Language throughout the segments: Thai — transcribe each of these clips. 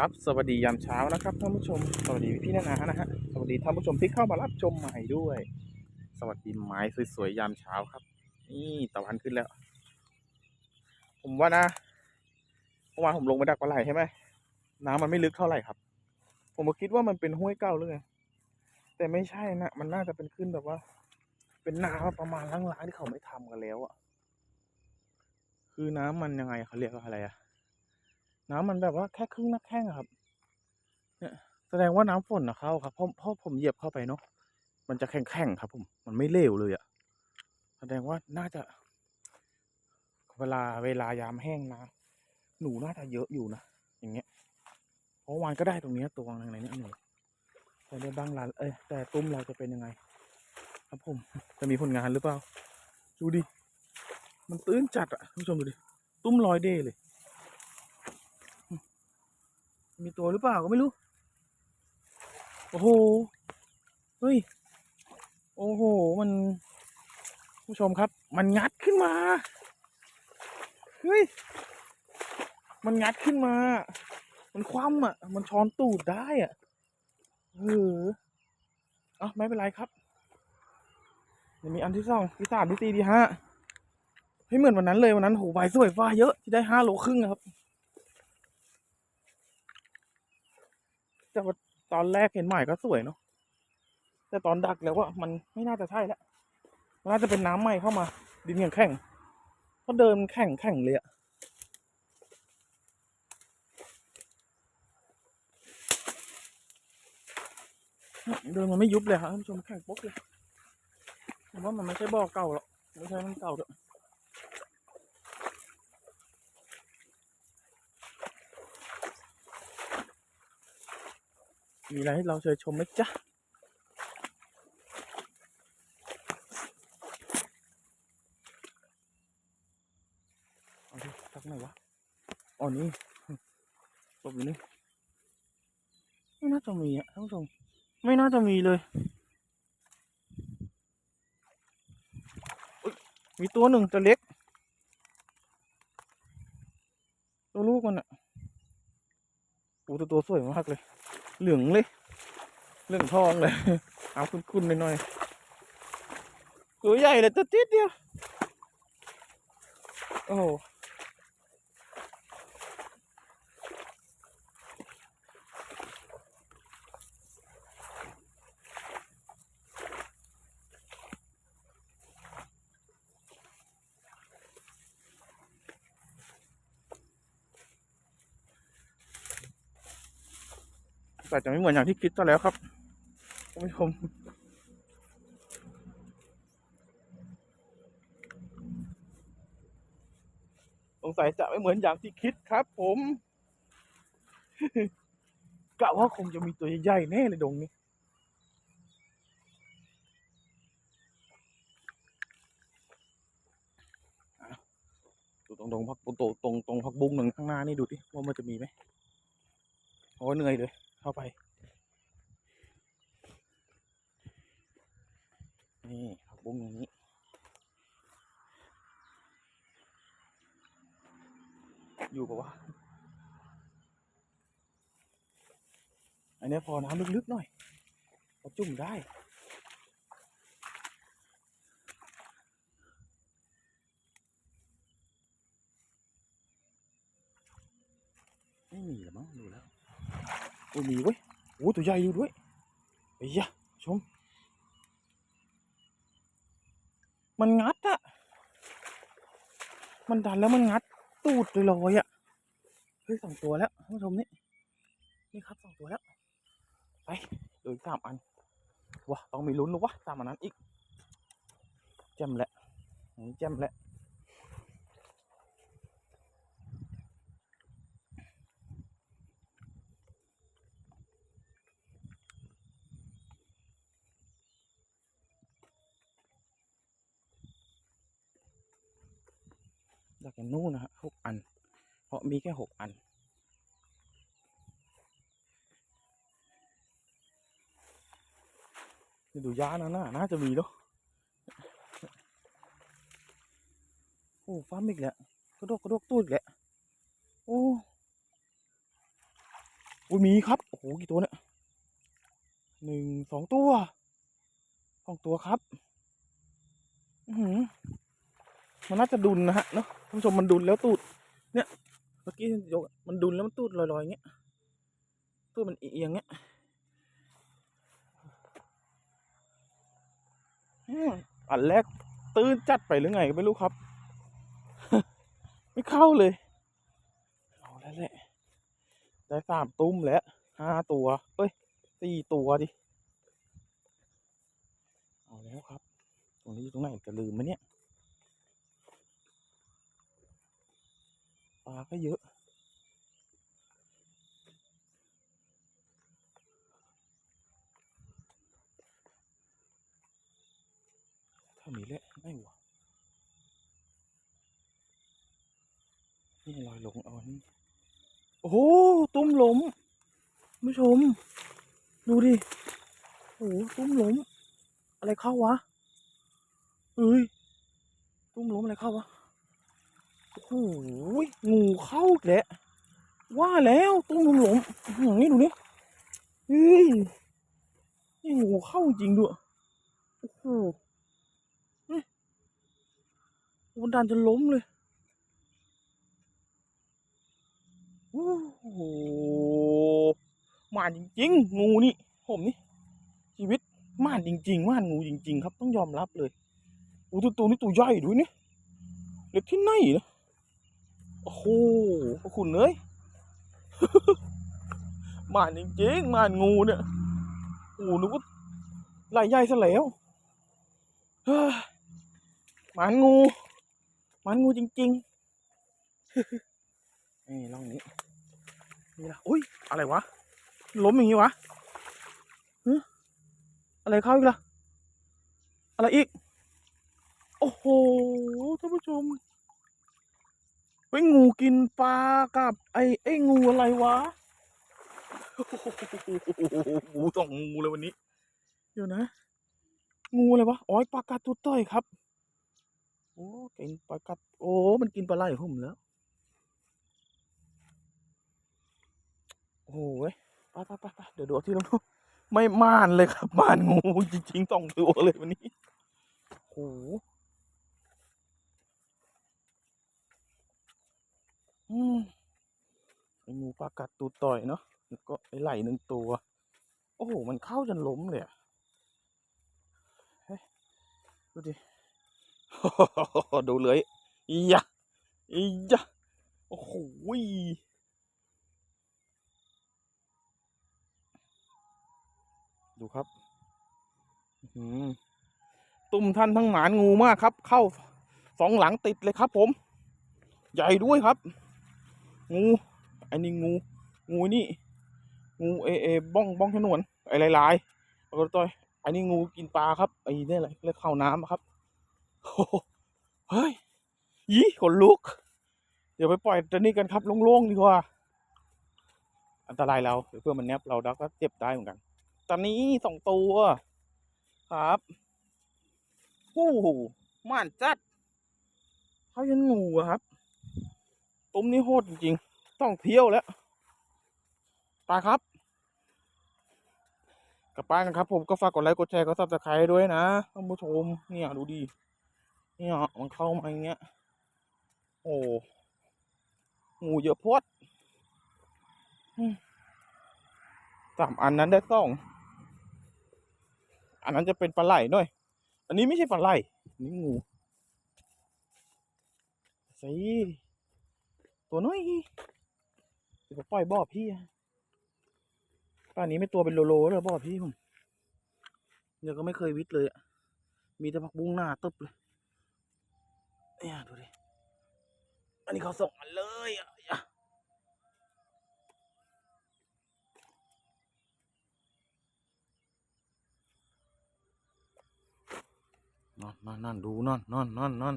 ครับ สวัสดียามเช้านะครับท่านผู้ชม สวัสดีพี่นานานะฮะ สวัสดีท่านผู้ชมที่เข้ามารับชมใหม่ด้วย สวัสดีไม้สวยๆยามเช้าครับ นี่ตะวันขึ้นแล้ว ผมว่านะเมื่อวานผมลงไปดักปลาไหลใช่ไหมน้ำมันไม่ลึกเท่าไหร่ครับ ผมก็คิดว่ามันเป็นห้วยเก่าหรือไงแต่ไม่ใช่นะ มันน่าจะเป็นขึ้นแบบว่า เป็นน้ำประมาณล้างๆที่เขาไม่ทำกันแล้วอะคือน้ำมันยังไงเขาเรียกว่าอะไรอะ น้ำมันแบบว่าแค่ครึ่งหน้าแข้งครับ เนี่ยแสดงว่าน้ำฝนนะเข้าครับเพราะเพราะผมเหยียบเข้าไปเนาะมันจะแข็งๆครับ ผม มันไม่เลวเลยอะแสดงว่าน่าจะ เวลาเวลายามแห้งนะหนูน่าจะเยอะอยู่นะอย่างเงี้ยเพราะวานก็ได้ตรงนี้ตัวนึงในเนี้ยหนูแต่ในบางร้านเอ้ยแต่ตุ้มเราจะเป็นยังไง ครับผมจะมีผลงานหรือเปล่า ดูดิมันตื้นจัดอะท่านผู้ชมดูดิตุ้มลอยเด้เลย มีตัวหรือเปล่าก็ไม่รู้ โอ้โห เฮ้ย โอ้โห มัน ผู้ชมครับ มันงัดขึ้นมา เฮ้ย มันงัดขึ้นมา มันคว่ำอะ มันช้อนตูดได้อะเอออะไม่เป็นไรครับเดี๋ยวมีอันที่สองที่สามที่สี่ที่ห้าให้ยเหมือนวันนั้นเลยวันนั้นโหใบสวยฟ้าเยอะที่ได้ห้าโลครึ่งอะครับ แต่ว่าตอนแรกเห็นใหม่ก็สวยเนาะแต่ตอนดักแล้วว่ามันไม่น่าจะใช่แล้วมันน่าจะเป็นน้ำใหม่เข้ามา ดินอย่างแข็งเพราะเดินแข็งแข็งเลยอะเดินมันไม่ยุบเลยครับท่านผู้ชมแข็งปุ๊กเลยผมว่ามันไม่ใช่บ่อเก่าหรอกไม่ใช่มันเก่าด้วย มีอะไรให้เราเชิญชมไหมจ๊ะเอาดิทักไหนวะอ๋อนี่ตกอยู่นี่ ไม่น่าจะมีอะท่านผู้ชมไม่น่าจะมีเลยมีตัวหนึ่งตัวเล็ก ตัวลูกมันอะโอ้ตัวตัวสวยมากเลย เหลืองเลย เหลืองทองเลย เอาคุ้นๆหน่อยๆตัวใหญ่เลยตัวติดเดียว โอ้ แต่จะไม่เหมือนอย่างที่คิดซะแล้วครับท่านผู้ชมสงสัยจะไม่เหมือนอย่างที่คิดครับ ผมกะว่าคงจะมีตัวใหญ่ๆแน่เลยดงนี้ตรงตรงพักตรงตรงตรงพักบุ้งหนึ่งข้างหน้านี่ดูดิว่ามันจะมีไหมโอ้เหนื่อยเลย เข้าไป นี่ผักบุ้งตรงนี้อยู่ปะวะ อันนี้พอน้ำลึกๆหน่อยพอจุ่มได้ ไม่มีหรอมั้งดูแล้ว โอ้มีเว้ยโอ้ตัวใหญ่อยู่ด้วยไอ้ยะชม มันงัดอะมันดันแล้วมันงัดตูดเลยลอยอะเฮ้ยสองตัวแล้วท่านผู้ชมนี่นี่ครับสองตัวแล้ว ไปเหลือสามอันว้าต้องมีลุ้นหรือวะสามอันนั้นอีกแจ่มแหละแจ่มแหละ จากกันนู่นนะฮะหกอัน เพราะมีแค่หกอันนี่ดูย้านะน่าน่าจะมีเนาะโอ้ฟ้ามิกแหละกระโดกกระโดกตูดแหละโอ้อุ้มีครับ โอ้โห กี่ตัวเนี่ยหนึ่งสองตัวสองตัวครับ อือหือ มันน่าจะดุนนะฮะเนาะท่านผู้ชมมันดุนแล้วตูด เนี่ยเมื่อกี้ยกมันดุนแล้วมันตูดลอยๆอย่างเงี้ยตูดมันเอียงเงี้ยอันแรกตื้นจัดไปหรือไงก็ไม่รู้ครับ ไม่เข้าเลยเอาแล้วแหละได้สามตุ้มแล้วห้าตัวเอ้ยสี่ตัวดิเอาแล้วครับ ตรงนี้อยู่ตรงไหนจะลืมไหมเนี่ย ปลาก็เยอะถ้ามีแหละไม่หวะนี่ลอยลงเอานี่โอ้โหตุ้มหลมผู้ชม ดูดิ โอ้โหตุ้มหลม อะไรเข้าวะเอ้ยตุ้มหลมอะไรเข้าวะ หงูเข้าอีกแล้วว่าแล้วตุ้มหล้มอย่างนี้ดูนี่เฮ้ยนี่งูเข้าจริงด้วยโอ้โหนี่โอ้ดันจะล้มเลยโอ้โหมาจริงๆงูนี่ผมนี่ชีวิตม่านจริงๆม่านงูจริง ๆ ครับต้องยอมรับเลยอ้ตัวตัวนี้ตัวใหญ่ด้วยนี่เล็กที่ไหนนะ โอ้โหพระคุณเอ้ยมานจริงๆมานงูเนี่ยโอ้นึกว่าลายใหญ่ซะแล้วหมานงูหมานงูจริงๆนี่ลองนี้นี่ละอุ้ยอะไรวะ ล้มอย่างนี้วะฮะอะไรเข้าอีกล่ะ อะไรอีก โอ้โหท่านผู้ชม ไอ้ยงูกินปลากับ ไอ้ไอ้งูอะไรวะโอ้โหงูสองงูเลยวันนี้ เดี๋ยวนะ งูอะไรวะ อ๋อไอ้ปลากัดตัวต้อยครับ โอ้กินปลากัด โอ้ มันกินปลาไหลผมแล้ว โอ้โหเว้ยไปไปไปไปเดี๋ยวดูเอาที่ลงดูไม่ม่านเลยครับม่านงูจริงๆสองตัวเลยวันนี้โอ้โหอืมไอ้งูปลากัดตูต่อยเนาะแล้วก็ไอไหลหนึ่งตัว โอ้โห มันเข้าจนล้มเลยอะเฮ้ยดูดิดูเลยอียะอียะโอ้โหดูครับตุ่มท่านทั้งหมานงูมากครับ เข้าสองหลังติดเลยครับผม ใหญ่ด้วยครับ งู อันนี้งู งูนี่งูเอเอบ้องบ้องฉนวนไอ้ลายๆแล้วก็ตัวอันนี้งูกินปลาครับไอ้นี่อะไรเรียกข้าวน้ำครับโหเฮ้ยยี่ขนลุก เดี๋ยวไปปล่อยตัวนี้กันครับโล่งๆดีกว่า อันตรายเราเพื่อมันแนบเราแล้วก็เจ็บได้เหมือนกัน ตอนนี้สองตัว ครับหู้ม่านจัดเขายันงูครับ ตุ้มนี่โหดจริงๆ ต้องเที่ยวแล้วไปครับ กลับบ้านกันครับ ผมก็ฝากกดไลค์กดแชร์กดซับสไครต์ด้วยนะท่านผู้ชมเนี่ยดูดิเนี่ยมันเข้ามาอย่างเงี้ย โอ้งูเยอะพดอืมสามอันนั้นได้สองอันนั้นจะเป็นปลาไหลหน่อย อันนี้ไม่ใช่ปลาไหลนี่งูสิตัวน้อย ดี๋ยวผมปล่อยบ่อพี่ป่านนี้ไม่ตัวเป็นโลโลเลยบ่อพี่ผมเดี๋ยวก็ไม่เคยวิทย์เลยอะมีแต่ผักบุ้งหน้าตึบเลยเนี่ยดูดิอันนี้เขาส่งมาเลยอะอย่านั่นนั่นนั่นดูนั่นนั่นนั่นนั่น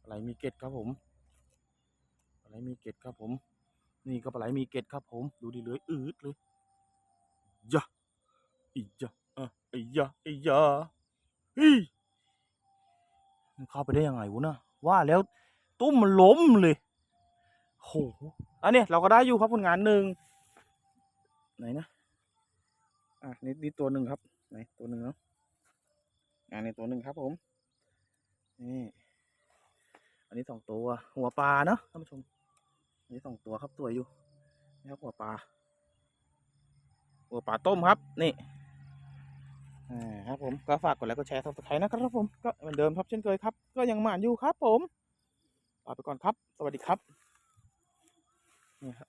อะไรมีเกล็ดครับผม อะไรมีเกล็ดครับผม นี่ก็ปลาไหลมีเกล็ดครับผม ดูดิเลยอืดเลยยะอียะอะอียะอียะเฮ้ยมันเข้าไปได้ยังไงวะนะว่าแล้วตุ้มมันล้มเลยโหอันนี้เราก็ได้อยู่ครับผลงานหนึ่งไหนนะอะนี่นี่ตัวหนึ่งครับไหนตัวหนึ่งเนาะอ่านี่ตัวหนึ่งครับผมนี่อันนี้สองตัวหัวปลาเนาะท่านผู้ชม นนี้สองตัวครับตัวอยู่นี่ครับหัวปลาหัวปลาต้มครับ นี่อ่าครับผมก็ฝากกดไลค์กดแชร์ซับสไครต์นะครับผมก็เหมือนเดิมครับเช่นเคยครับ ก็ยังหมานอยู่ครับผมลาไปก่อนครับ สวัสดีครับนี่ครับ